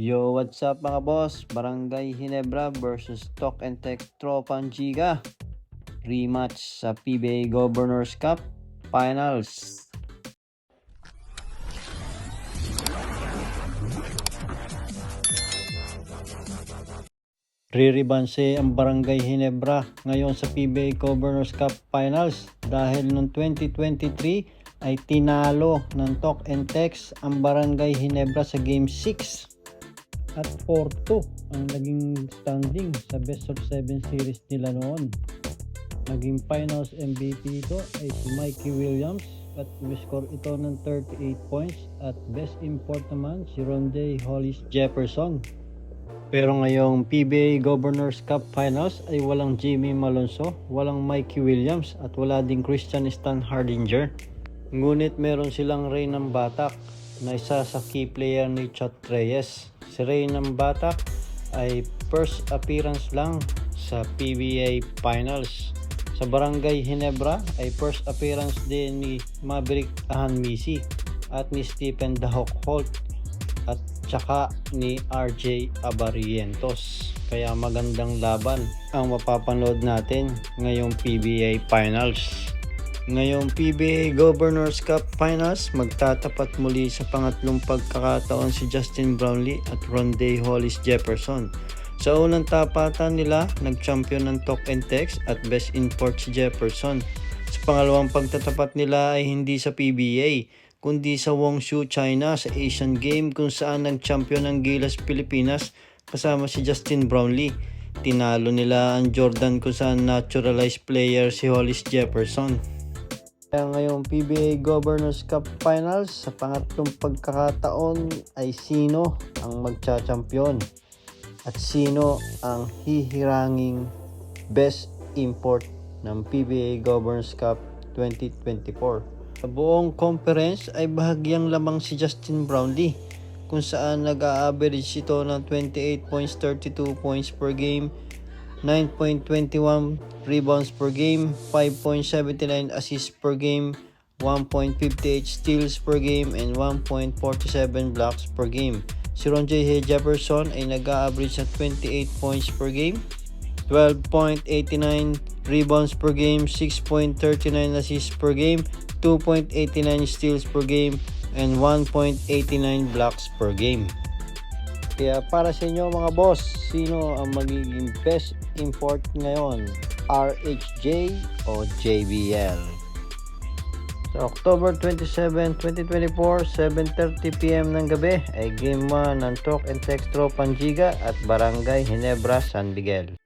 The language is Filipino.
Yo, what's up mga boss? Barangay Hinebra versus Talk and Tech Tropan Giga. Rematch sa PBA Governors Cup Finals. Riribanse ang Barangay Hinebra ngayon sa PBA Governors Cup Finals dahil noong 2023 ay tinalo ng Talk and Text ang Barangay Hinebra sa Game 6 at 4-2 ang naging standing sa best of 7 series nila noon. Naging finals MVP ito ay si Mikey Williams at score ito ng 38 points at best import naman si Ronde Hollis Jefferson. Pero ngayong PBA Governors Cup Finals ay walang Jimmy Malonzo, walang Mikey Williams at wala ding Christian Stan Hardinger. Ngunit meron silang Ray ng Batak na isa sa key player ni Chot Reyes. Si Ray ng Batak ay first appearance lang sa PBA Finals. Sa Barangay Hinebra ay first appearance din ni Maverick Ahanmisi at ni Stephen Dahok Holt at tsaka ni RJ Abarientos. Kaya magandang laban ang mapapanood natin ngayong PBA Finals. Ngayong PBA Governors Cup Finals, magtatapat muli sa pangatlong pagkakataon si Justin Brownlee at Ronde Hollis Jefferson. Sa unang tapatan nila, nag-champion ng Talk and Text at Best Import si Jefferson. Sa pangalawang pagtatapat nila ay hindi sa PBA, kundi sa Wongshu, China sa Asian Game kung saan nag-champion ng Gilas Pilipinas kasama si Justin Brownlee. Tinalo nila ang Jordan kung saan naturalized player si Hollis Jefferson. Kaya ngayong PBA Governors Cup Finals sa pangatlong pagkakataon ay sino ang magcha-champion at sino ang hihiranging best import ng PBA Governors Cup 2024. Sa buong conference ay bahagyang lamang si Justin Brownlee kung saan nag-a-average ito ng 28 points, 32 points per game, 9.21 rebounds per game, 5.79 assists per game, 1.58 steals per game, and 1.47 blocks per game. Si Ron J. Jefferson ay nag-a-average sa 28 points per game, 12.89 rebounds per game, 6.39 assists per game, 2.89 steals per game, and 1.89 blocks per game. Kaya para sa inyo mga boss, sino ang magiging best import ngayon? RHJ o JBL? Sa October 27, 2024, 7.30pm ng gabi ay Game 1 ng Talk and Text Tropan Giga at Barangay Hinebra, San Miguel.